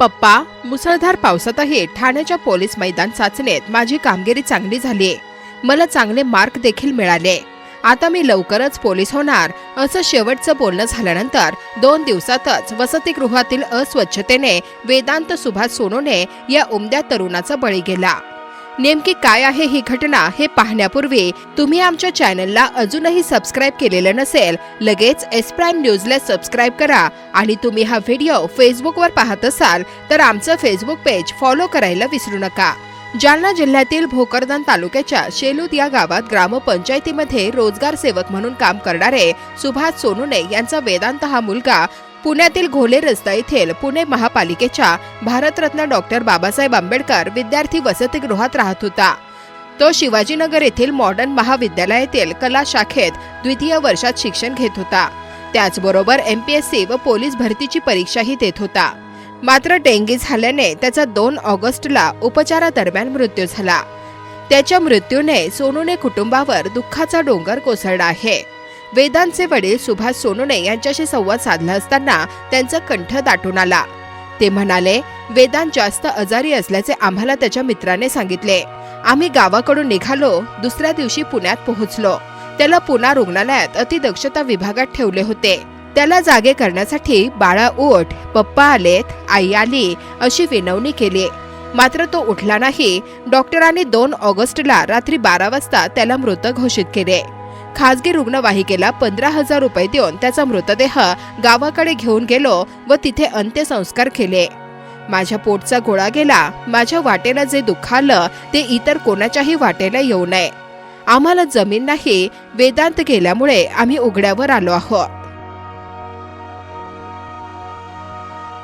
पप्पा मुसळधार पावसातही ठाण्याच्या पोलीस मैदान चाचणीत माझी कामगिरी चांगली झाली. मला चांगले मार्क देखील मिळाले. आता मी लवकरच पोलीस होणार असं शेवटचं बोलणं झाल्यानंतर दोन दिवसातच वसतिगृहातील अस्वच्छतेने वेदांत सुभाष सोनोने या उमद्या तरुणाचा बळी गेला. नेमकी काय आहे ही घटना हे पाहण्यापूर्वी तुम्ही आमच्या चॅनलला अजूनही सबस्क्राईब केलेलं नसेल लगेच एस प्राईम न्यूजला सबस्क्राईब करा आणि तुम्ही हा व्हिडिओ फेसबुकवर पाहत असाल तर आमचं फेसबुक पेज फॉलो करायला विसरू नका. जालना जिल्ह्यातील भोकरदन तालुक्याच्या शेलूद या गावात ग्रामपंचायतीमध्ये रोजगार सेवक म्हणून काम करणारे सुभाष सोनुने यांचा वेदांत हा मुलगा पुण्यातील घोले रस्ता येथील पुणे महापालिकेच्या भारतरत्न डॉक्टर बाबासाहेब आंबेडकर विद्यार्थी वसतिगृहात राहत होता. तो शिवाजीनगर येथील मॉडर्न महाविद्यालयातील कला शाखेत द्वितीय वर्षात शिक्षण घेत होता. त्याचबरोबर एम पी एस सी व पोलीस भरतीची परीक्षाही देत होता. मात्र डेंगी झाल्याने त्याचा दोन ऑगस्टला उपचारादरम्यान मृत्यू झाला. त्याच्या मृत्यूने सोनूने कुटुंबावर दुःखाचा डोंगर कोसळला आहे. वेदांचे वडील सुभाष सोनूने यांच्याशी संवाद साधला असताना त्यांचा कंठ दाटून आला. ते म्हणाले वेदांत जास्त आजारी असल्याचे आम्हाला त्याच्या मित्राने सांगितले. आम्ही गावाकडून निघालो दुसऱ्या दिवशी पुण्यात पोहोचलो. त्याला पुन्हा रुग्णालयात अतिदक्षता विभागात ठेवले होते. त्याला जागे करण्यासाठी बाळा उठ पप्पा आलेत आई आली अशी विनवणी केली. मात्र तो उठला नाही. डॉक्टरांनी दोन ऑगस्टला रात्री बारा वाजता त्याला मृत घोषित केले. खाजगी रुग्णवाहिकेला पंधरा हजार रुपये देऊन त्याचा मृतदेह गावाकडे घेऊन गेलो व तिथे अंत्यसंस्कार केले. माझ्या पोटचा गोळा गेला. माझ्या वाटेला जे दुःख आलं ते इतर कोणाच्याही वाटेला येऊ नये. आम्हाला जमीन नाही. वेदांत गेल्यामुळे आम्ही उघड्यावर आलो आहोत.